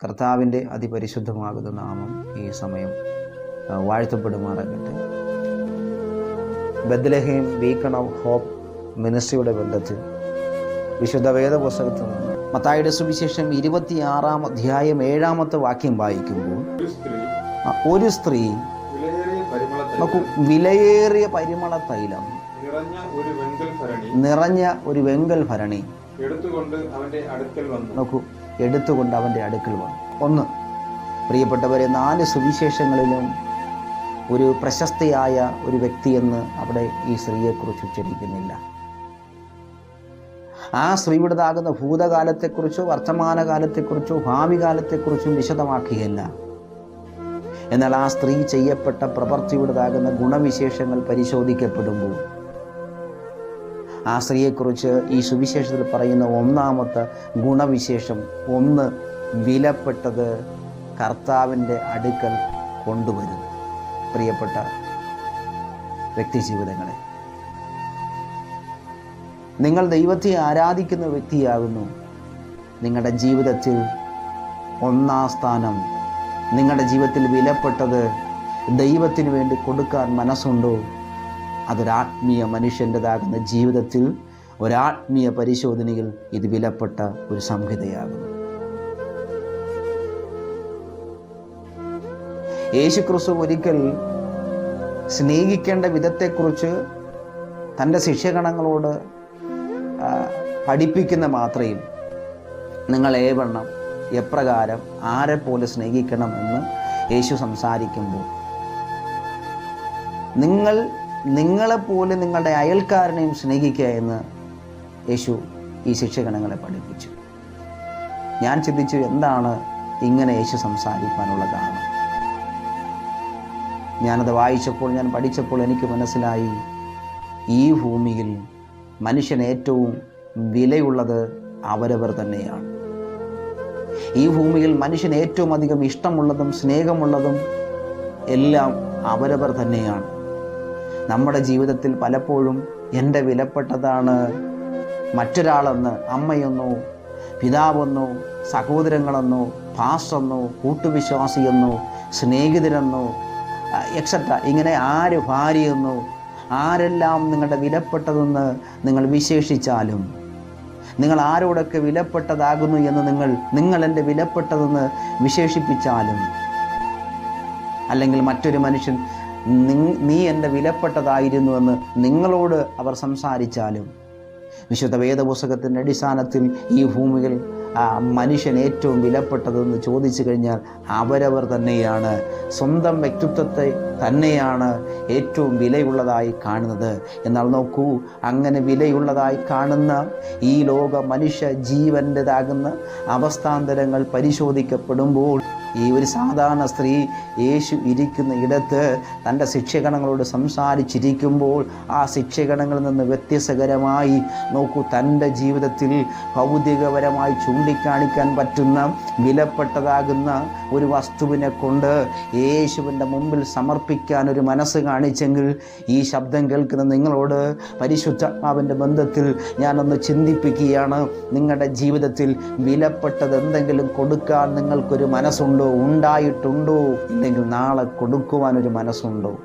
കർത്താവിന്റെ അതിപരിശുദ്ധമാകുന്ന നാമം ഈ സമയം വാഴ്ത്തപ്പെടുമാറാകട്ടെ. ബദ്ലഹീം ബീക്കൺ ഓഫ് ഹോപ്പ് മിനിസ്ട്രിയുടെ ബന്ധത്തിൽ വിശുദ്ധ വേദപുസ്തകത്തിൽ നിന്ന് മത്തായുടെ സുവിശേഷം ഇരുപത്തിയാറാം അധ്യായം ഏഴാമത്തെ വാക്യം വായിക്കുമ്പോൾ ഒരു സ്ത്രീ നോക്കൂ വിലയേറിയ പരിമള തൈലം നിറഞ്ഞ ഒരു വെങ്കൽ ഭരണി നോക്കൂ എടുത്തുകൊണ്ട് അവന്റെ അടുക്കൽ വന്നു. ഒന്ന് പ്രിയപ്പെട്ടവരെ നാല് സുവിശേഷങ്ങളിലും ഒരു പ്രശസ്തയായ ഒരു വ്യക്തിയെന്ന് അവിടെ ഈ സ്ത്രീയെക്കുറിച്ച് ഉച്ചരിക്കുന്നില്ല. ആ സ്ത്രീയുടേതാകുന്ന ഭൂതകാലത്തെക്കുറിച്ചോ വർത്തമാനകാലത്തെക്കുറിച്ചോ ഭാവി കാലത്തെക്കുറിച്ചും വിശദമാക്കിയല്ല എന്നാൽ ആ സ്ത്രീ ചെയ്യപ്പെട്ട പ്രവൃത്തിയുടേതാകുന്ന ഗുണവിശേഷങ്ങൾ പരിശോധിക്കപ്പെടുമ്പോൾ ആ സ്ത്രീയെക്കുറിച്ച് ഈ സുവിശേഷത്തിൽ പറയുന്ന ഒന്നാമത്തെ ഗുണവിശേഷം ഒന്ന് വിലപ്പെട്ടത് കർത്താവിന്റെ അടുക്കൽ കൊണ്ടുവരുന്നു. പ്രിയപ്പെട്ട വ്യക്തിജീവിതങ്ങളെ നിങ്ങൾ ദൈവത്തെ ആരാധിക്കുന്ന വ്യക്തിയാകുന്നു. നിങ്ങളുടെ ജീവിതത്തിൽ ഒന്നാം സ്ഥാനം നിങ്ങളുടെ ജീവിതത്തിൽ വിലപ്പെട്ടത് ദൈവത്തിന് വേണ്ടി കൊടുക്കാൻ മനസ്സുണ്ടോ? അതൊരാത്മീയ മനുഷ്യന്റെതാകുന്ന ജീവിതത്തിൽ ഒരാത്മീയ പരിശോധനയിൽ ഇത് വിലപ്പെട്ട ഒരു സംഹിതയാകുന്നു. യേശു ക്രിസ്തു ഒരിക്കൽ സ്നേഹിക്കേണ്ട വിധത്തെക്കുറിച്ച് തന്റെ ശിഷ്യഗണങ്ങളോട് പഠിപ്പിക്കുന്ന മാത്രയിൽ നിങ്ങൾ ഏവണ്ണം എപ്രകാരം ആരെപ്പോലെ സ്നേഹിക്കണം എന്ന് യേശു സംസാരിക്കുമ്പോൾ നിങ്ങൾ നിങ്ങളെപ്പോലെ നിങ്ങളുടെ അയൽക്കാരനെയും സ്നേഹിക്കുക എന്ന് യേശു ഈ ശിക്ഷകണങ്ങളെ പഠിപ്പിച്ചു. ഞാൻ ചിന്തിച്ചു എന്താണ് ഇങ്ങനെ യേശു സംസാരിക്കാനുള്ള കാരണം? ഞാനത് വായിച്ചപ്പോൾ ഞാൻ പഠിച്ചപ്പോൾ എനിക്ക് മനസ്സിലായി ഈ ഭൂമിയിൽ മനുഷ്യൻ ഏറ്റവും വിലയുള്ളത് അവരവർ തന്നെയാണ്. ഈ ഭൂമിയിൽ മനുഷ്യൻ ഏറ്റവും അധികം ഇഷ്ടമുള്ളതും സ്നേഹമുള്ളതും എല്ലാം അവരവർ തന്നെയാണ്. നമ്മുടെ ജീവിതത്തിൽ പലപ്പോഴും എന്റെ വിലപ്പെട്ടതാണ് മറ്റൊരാളെന്ന് അമ്മയെന്നോ പിതാവെന്നോ സഹോദരങ്ങളെന്നോ പാസ്റ്റെന്നോ കൂട്ടുവിശ്വാസിയെന്നോ സ്നേഹിതരെന്നോ എക്സെട്ര ഇങ്ങനെ ആര് ഭാര്യയെന്നോ ആരെല്ലാം നിങ്ങളുടെ വിലപ്പെട്ടതെന്ന് നിങ്ങൾ വിശേഷിച്ചാലും നിങ്ങൾ ആരോടൊക്കെ വിലപ്പെട്ടതാകുന്നു എന്ന് നിങ്ങൾ നിങ്ങൾ എന്റെ വിലപ്പെട്ടതെന്ന് വിശേഷിപ്പിച്ചാലും അല്ലെങ്കിൽ മറ്റൊരു മനുഷ്യൻ "നിങ്- നീ എന്റെ വിലപ്പെട്ടതായിരുന്നുവെന്ന് നിങ്ങളോട് അവർ സംസാരിച്ചാലും. വിശുദ്ധ വേദപുസ്തകത്തിന്റെ അടിസ്ഥാനത്തിൽ ഈ ഭൂമിയിൽ മനുഷ്യൻ ഏറ്റവും വിലപ്പെട്ടതെന്ന് ചോദിച്ചു കഴിഞ്ഞാൽ അവരവർ തന്നെയാണ്. സ്വന്തം വ്യക്തിത്വത്തെ തന്നെയാണ് ഏറ്റവും വിലയുള്ളതായി കാണുന്നത്. എന്നാൽ നോക്കൂ അങ്ങനെ വിലയുള്ളതായി കാണുന്ന ഈ ലോക മനുഷ്യ ജീവന്റെതാകുന്ന അവസ്ഥാന്തരങ്ങൾ പരിശോധിക്കപ്പെടുമ്പോൾ ഈ ഒരു സാധാരണ സ്ത്രീ യേശു ഇരിക്കുന്ന ഇടത്ത് തന്റെ ശിക്ഷകണങ്ങളോട് സംസാരിച്ചിരിക്കുമ്പോൾ ആ ശിക്ഷകണങ്ങളിൽ നിന്ന് വ്യത്യസ്തകരമായി നോക്കൂ തന്റെ ജീവിതത്തിൽ ഭൗതികപരമായി ചൂണ്ടിക്കാണിക്കാൻ പറ്റുന്ന വിലപ്പെട്ടതാകുന്ന ഒരു വസ്തുവിനെ കൊണ്ട് യേശുവിന്റെ മുമ്പിൽ സമർപ്പിക്കാൻ ഒരു മനസ്സ് കാണിച്ചെങ്കിൽ ഈ ശബ്ദം കേൾക്കുന്ന നിങ്ങളോട് പരിശുദ്ധാത്മാവിന്റെ ബന്ധത്തിൽ ഞാനൊന്ന് ചിന്തിപ്പിക്കുകയാണ്. നിങ്ങളുടെ ജീവിതത്തിൽ വിലപ്പെട്ടത് എന്തെങ്കിലും കൊടുക്കാൻ നിങ്ങൾക്കൊരു മനസ്സുണ്ടോ? ഉണ്ടായിട്ടുണ്ടോ? ഇല്ലെങ്കിൽ നാളെ കൊടുക്കുവാനൊരു മനസ്സുണ്ടോ?